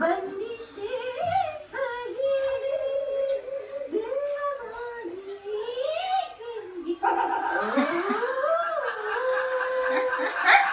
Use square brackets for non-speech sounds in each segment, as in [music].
问你心似鹰，顶。[laughs]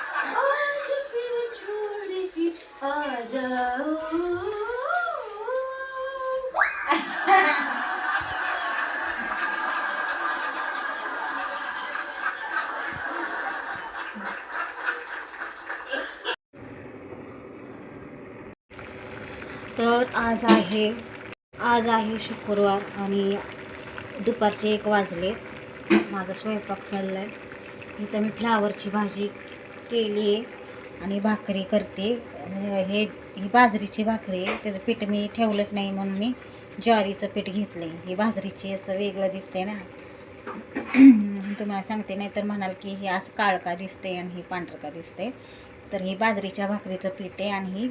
तर आज आहे आज आहे शुक्रवार आणि दुपारचे एक वाजले. माझा स्वयंपाक चालला आहे इथं मी फ्लावरची भाजी केली आहे आणि भाकरी करते. हे ही बाजरीची भाकरी आहे. त्याचं पीठ मी ठेवलंच नाही म्हणून मी ज्वारीचं पीठ घेतलं आहे ही बाजरीची असं वेगळं दिसते ना. [clears throat] तुम्हाला सांगते नाही तर म्हणाल की हे असं काळ का दिसते आणि ही पांढर का दिसते तर ही बाजरीच्या भाकरीचं पीठ आहे आणि ही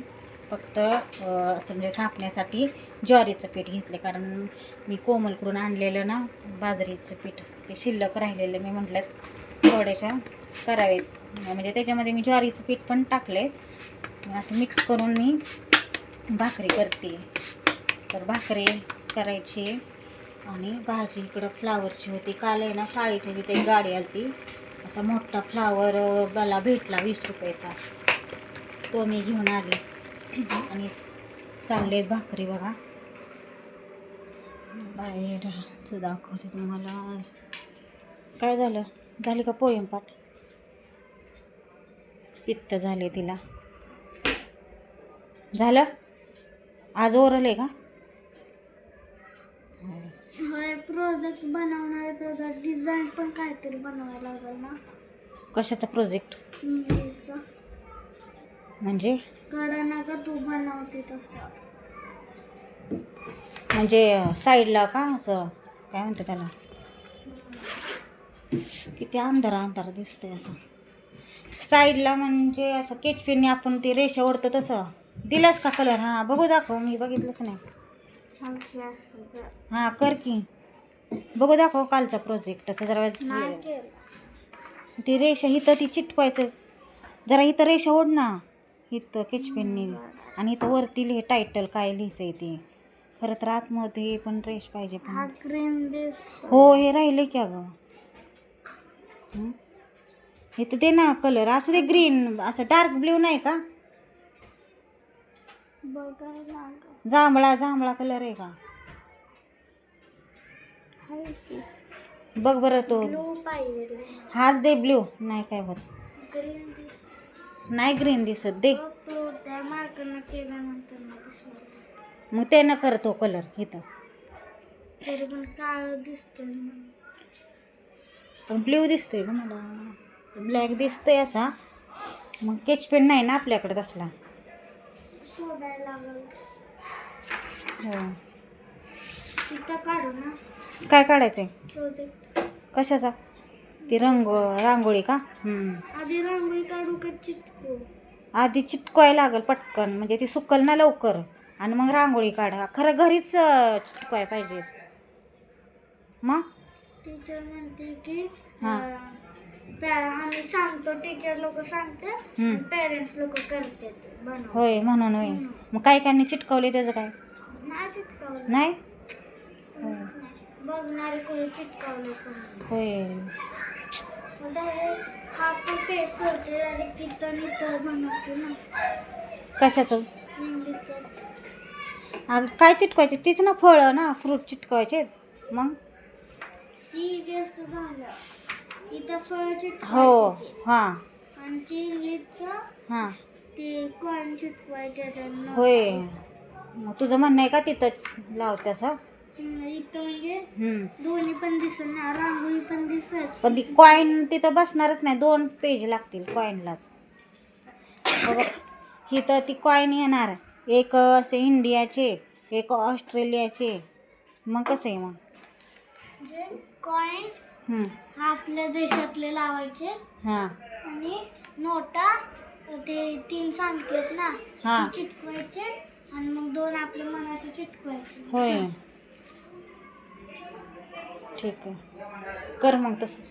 फक्त असं म्हणजे थापण्यासाठी ज्वारीचं पीठ घेतलं कारण मी कोमलकडून आणलेलं ना बाजरीचं पीठ ते शिल्लक राहिलेलं मी म्हटलं थोड्याशा करावेत म्हणजे त्याच्यामध्ये मी ज्वारीचं पीठ पण टाकले असं मिक्स करून मी भाकरी करते. तर भाकरी करायची आणि भाजी इकडं फ्लावरची होती. काल आहे ना शाळेची तिथे गाडी आली असा मोठा फ्लावर मला भेटला वीस रुपयाचा. तो मी घेऊन आली. आणि चाललेत भाकरी बघा. बाहेर दाखवते तुम्हाला. काय झालं? झाली का पोयम पाठ? पित्त झाले तिला. झालं? आज ओरल आहे का प्रोजेक्ट बनवणार त्याचा. डिझाईन पण काहीतरी बनवायला लागेल ना? कशाचा प्रोजेक्ट इंग्लिशचा म्हणजे? कडा नका तू बनवते तसं? म्हणजे साईडला का असं? काय म्हणतं त्याला? किती अंधार अंधार दिसतोय असं. साईडला म्हणजे असं केचपेनने आपण ते रेषा ओढतो तसं. दिलास का कलर हां बघू दाखव. मी बघितलंच नाही. हां कर की. बघू दाखव कालचा प्रोजेक्ट असं जरा ती रेषा इथं ती चिटकवायचं. जरा इथं रेषा ओढ ना. इथं केचपेनने आणि इथं वरती लिहि टायटल काय लिहायचं आहे ते? खरं तर आतमध्ये पण रेष पाहिजे हा पण दिसतो हो हे राहिले की अगं. हं? हे तर दे ना कलर असू दे ग्रीन असं डार्क ब्ल्यू नाही का? बघायला. जांभळा जांभळा कलर आहे का? बघ बरं तो. ब्लू पाहिजे हाच दे ब्ल्यू नाही काय होत. ग्रीन नाही ग्रीन दिसत दे. मग ते न कर तो कलर इथं. पण ब्ल्यू दिसतोय का मला. ब्लॅक दिसतोय असा. मग केच पेन नाही ना आपल्याकडे तसला. काय काढायचं आहे प्रोजेक्ट कशाचा? ती रंग रांगोळी का? हम्म. आधी रांगोळी काढू का चिटकू? आधी चिटकवायला लागल पटकन म्हणजे ती सुकल ना लवकर. आणि मग रांगोळी काढा. खरं घरीच अं, चिटकवाय पाहिजे मग? टीचर म्हणते की हा. आम्ही सांगतो टीचर लोक सांगतात हम्म. पेरेंट्स लोक करतात बनव होय म्हणून होय. मग काय काय चिटकवले त्याचं काय? नाही चिटकावलं. नाही. बघणारे कोणी चिटकावलं होय. हा कशाचं काय चिटकवायचे? तीच ना फळं ना फ्रूट चिटकवायचे. मग? हो हां. हां. होय. तुझं म्हणणं आहे का तिथं लावत्यास इथं म्हणजे हम्म. दोन्ही पण दिसत ना रांगोळी पण दिसत. पण ती कॉईन तिथं बसणारच नाही दोन पेज लागतील कॉईनलाच ही तर ती कॉईन येणार. एक असे इंडियाचे एक ऑस्ट्रेलियाचे. मग कसं आहे मग? म्हणजे कॉईन हम्म. आपल्या देशातले लावायचे. हां. आणि नोटा ते तीन सांगतात ना हां. ते चिटकवायचे आणि मग दोन आपल्या मनाचे चिटकवायचे. होय. ठीक आहे. कर मग तसंच.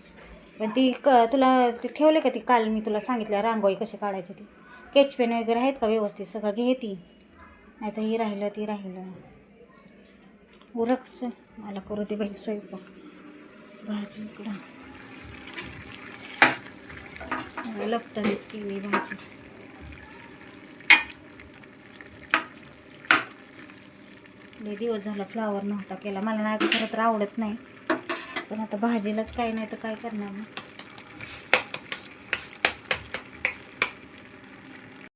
पण ती क तुला ते ठेवले का ती काल मी तुला सांगितलं रांगोळी कशी काढायची ती? केच पेन वगैरे आहेत का व्यवस्थित? सगळं घे ती. नाही तर ही राहिलं ती राहिलं. उरकचं. मला करू दे बाई स्वयंपाक. भाजी इकडं. लपतानीच केली भाजी. लय दिवस झाला फ्लावर नव्हता केला. मला नाही खरं तर आवडत नाही. पण आता भाजीलाच काही नाही तर काय करणार मग?